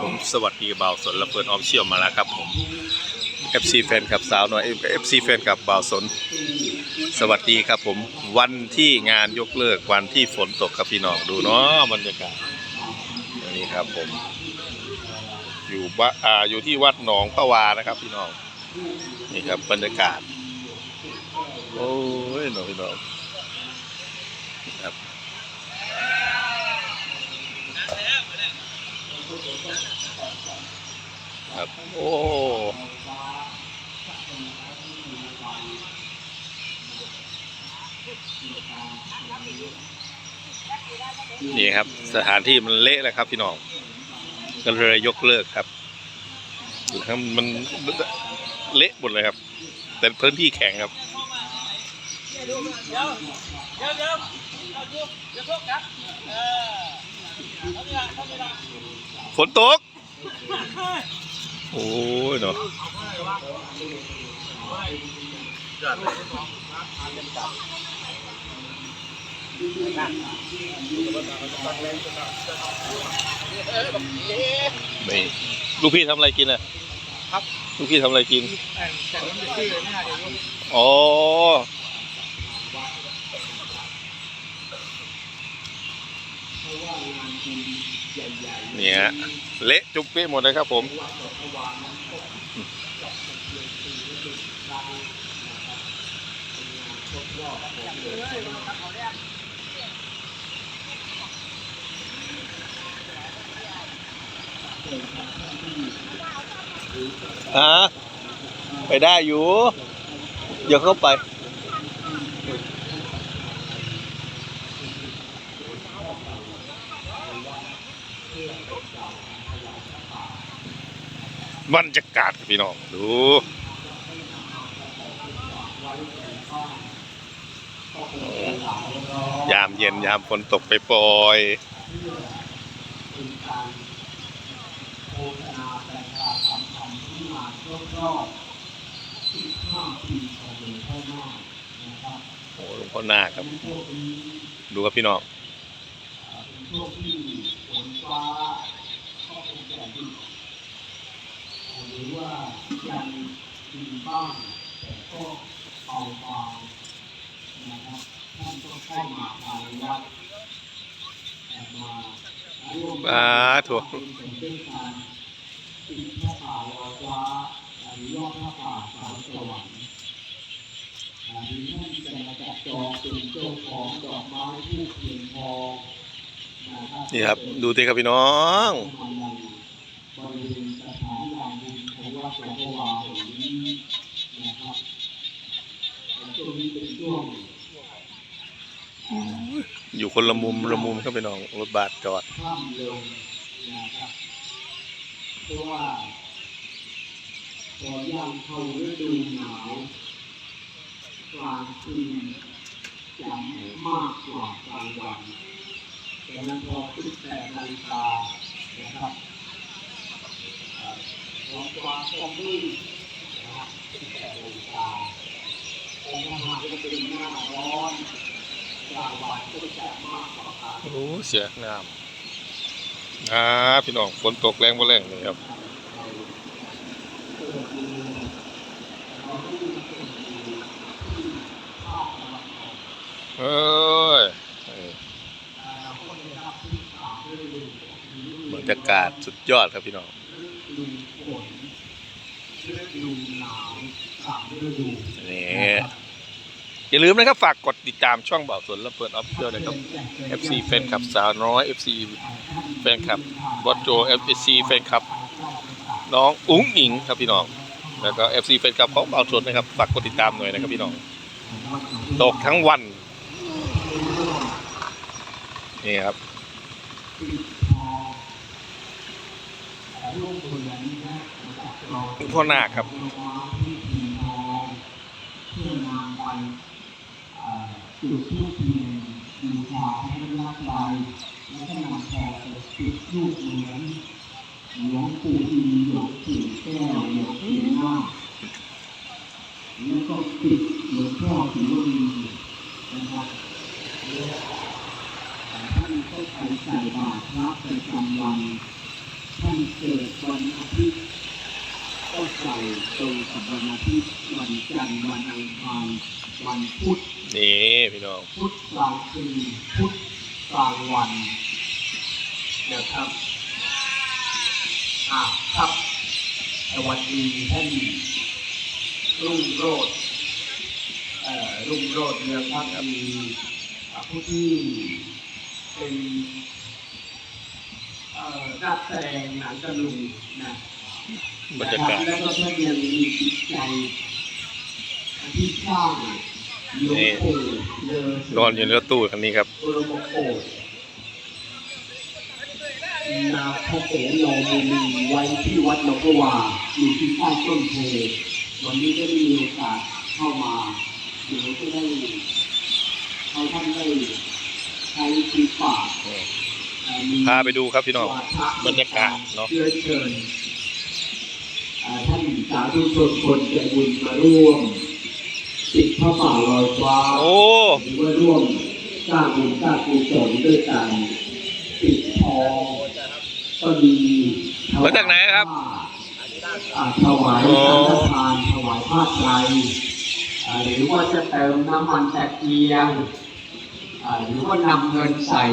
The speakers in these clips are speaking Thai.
ผมสวัสดีบ่าวสนและเปิดออมเชี่ยวมาแล้วครับผม FC แฟนคลับสาวน้อย FC แฟนคลับบ่าวสน สวัสดีครับผม วันที่งานยกเลิกวันที่ฝนตกครับพี่น้องดูเนาะบรรยากาศนี่ครับผม อยู่บ้าอ่าอยู่ที่วัดหนองพระวานะครับ พี่น้องนี่ครับบรรยากาศ โอ้ยน้องพี่น้องนี่ครับ ครับ โอ้นี่ครับ สถานที่มันเละแล้วครับ พี่น้องก็เลยยกเลิกครับครับมันเละหมดเลยครับ แต่พื้นที่แข็งครับเดี๋ยว เดี๋ยวเดี๋ยวเดี๋ยวเอาดูเดี๋ยวพวกครับเออเอาเวลาเอาเวลาฝนตก โอ้ยเนาะไม่ลูกพี่ทำอะไรกินอะครับ ลูกพี่ทำอะไรกินแต่ผมจะชื่อหน้าเดี๋ยวรู้อ๋อ เนี่ยเละจุ๊บเป๊ะหมดเลยครับผมฮะไปได้อยู่ เดี๋ยวเข้าไป บรรยากาศพี่น้อง ดูยามเย็นยามฝนตกไปปล่อยโอ้หลวงพ่อนาคครับ ดูครับพี่น้อง หรือว่ายังดีบ้างแต่ก็เบาบางนะครับท่านก็เข้ามาภายในวัดแต่มาร่วมอ่าถูกเป็นเป็นการปิดพระป่าลอยฟ้าหรือยอดพระป่าสาวสวรรค์อ่าหรือท่านจะมาจับจองเป็นเจ้าของดอกไม้ทูบเทียนทอนี่ครับ ดูสิครับพี่น้องบริเวณ บุญของวัดหลวงพ่อวาแห่งนี้นะครับช่วงนี้เป็นช่วงอยู่คนละมุมละมุมครับพี่น้องรถบัสจอดค่ำลงนะครับเพราะว่าพอย่างเข้าฤดูหนาวกลางคืนจะมากกว่ากลางวันดังนั้นพอขึ้นแต่นาฬิกานะครับเอ่อ ท้องฟ้าก็มืดนะครับขึ้นแต่นาฬิกาแต่ถ้าหากว่าเป็นหน้าร้อนกลางวันก็จะมากกว่ากลางโอ้เสียงามอ่าพี่น้องฝนตกแรงบ่แรงเลยครับเอ้ยเออบรรยากาศสุดยอดครับพี่น้อง ฤดูหนาวสามฤดูนี่อย่าลืมนะครับ ฝากกดติดตามช่องเบาสนและเปิดออฟเชียลนะครับ FC แฟนคลับสาวน้อย FC แฟนคลับบอสโจ FC แฟนคลับน้องอุ้งอิงครับพี่น้อง แล้วก็ FC แฟนคลับของเบาสนนะครับ ฝากกดติดตามหน่อยนะครับพี่น้อง ตกทั้งวัน นี่ครับ เหมือนนะนะครับเราหลวงพ่อนาคครับลงมาที่ทีทองเพื่อนำไปเอ่อจุดทูปเทียนบูชาให้รักใดแล้วก็นำแพรไปจุดลูกเหมือนหลวงปู่อินหลวงปู่แก้วหลวงปู่นาคแล้วก็ปิดหลวงพ่อศิวลีนะครับท่านก็ไปใส่บาตรพระประจำวันท่านเกิดวันอาทิตย์ ใส่ตรงกับวันอาทิตย์วันจันทร์วันอังคารวันพุธนี่พี่น้องพุธกลางคืนพุธกลางวันนะครับอ่าครับสวัสดีท่านรุ่งโรจน์เอ่อรุ่งโรจน์เรืองพักมีอ่าผู้ที่เป็นเอ่อนักแสดงหนังตะลุงนะ บรรยากาศแล้วก็ท่านยังมีจิตใจที่สร้างหลวงปู่เลอนอนอยู่ในรถตู้คันนี้ครับบรมโกศนาพระโสโลมุนีไว้ที่วัดหนองบัวาอยู่ที่ใต้ต้นโพวันนี้ก็ได้มีโอกาสเข้ามาเดี๋ยวจะได้ให้ท่านได้ใช้ชีปากเอ่อมีพาไปดูครับพี่น้องวาทะบรรยากาศเนาะเชื้อเชิญอ่า ท่านสาธุชนคนใจบุญมาร่วมติดพระป่าลอยฟ้าโอ้หรือว่าร่วมสร้างบุญสร้างกุศลด้วยกันปิดทองก็ดีมาจากไหนครับอ่าถวายโอ้สังฆทานถวายผ้าไตรอ่าหรือว่าจะเติมน้ำมันตะเกียงอ่าหรือว่านำเงินใส่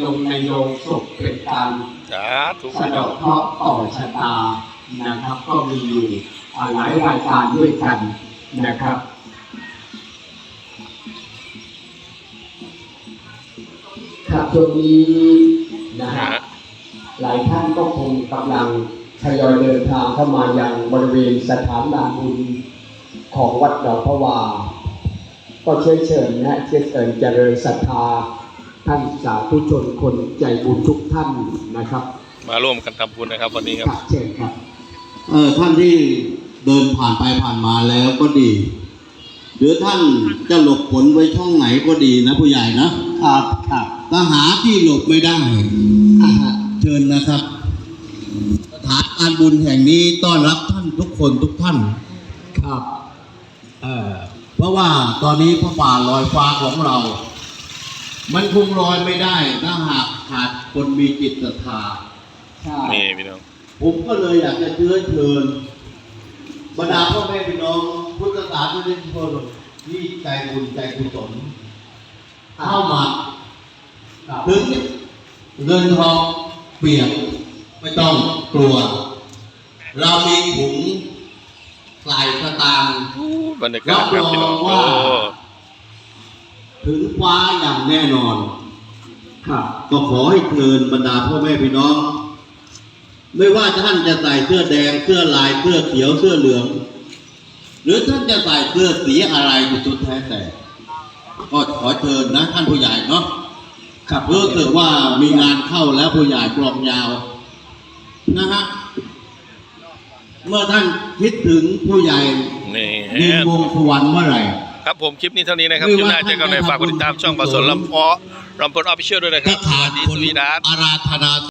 ลงในโลงศพเป็นการสาธุสะพี่เดน้อองกเคราะห์ต่อชะตา นะครับ ก็มีอยู่อ่าหลายรายการด้วยกันนะครับครับช่วงนี้นะฮะฮะหลายท่านก็คงกำลังทยอยเดินทางเข้ามายังบริเวณสถานดานบุญของวัดดอกพระวา ก็เชิญเชิญนะฮะเชิญเชิญเจริญศรัทธาท่านสาธุชนคนใจบุญทุกท่านนะครับ มาร่วมกันทำบุญนะครับวันนี้คครัรับบเชิญครับเออท่านที่เดินผ่านไปผ่านมาแล้วก็ดี หรือท่านจะหลบฝนไว้ช่องไหนก็ดีนะผู้ใหญ่นะครับครับถ้าหาที่หลบไม่ได้อ่าฮะเชิญนะครับสถานการบุญแห่งนี้ต้อนรับท่านทุกคนทุกท่านครับเออเพราะว่าตอนนี้พระป่าลอยฟ้าของเรา มันคงลอยไม่ได้ ถ้าหากขาดคนมีจิตศรัทธาใช่ นี่พี่น้อง ผมก็เลยอยากจะเชื้อเชิญบรรดาพ่อแม่พี่น้องพุทธศาสนิกชนที่ใจบุญใจกุศลเข้ามาครับถึงเงินทองเปียกไม่ต้องกลัว เรามีถุงใส่สตางค์บรรยากาศครับพี่น้องรับรองโอ้ว่าถึงฟ้าอย่างแน่นอน ครับ ก็ขอให้เชิญบรรดาพ่อแม่พี่น้อง ไม่ว่าท่านจะใส่เสื้อแดงเสื้อลายเสื้อเขียวเสื้อเหลือง หรือท่านจะใส่เสื้อสีอะไรก็สุดแท้แต่ ก็ขอเชิญนะท่านผู้ใหญ่เนาะครับรู้สึกว่ามีงานเข้าแล้วผู้ใหญ่กลองยาว นะฮะเมื่อท่านคิดถึงผู้ใหญ่นี่ดินวงสวรรค์เมื่อไหร่ครับผมคลิปนี้เท่านี้นะครับไม่คลิปหว่าน้าเจอกันในฝากกดติดตามช่องบาสนลำเพาะลำพลออฟฟิเชียลด้วยนะครับถ้าขาดสวัสดีคนสวีดัสอาราธนา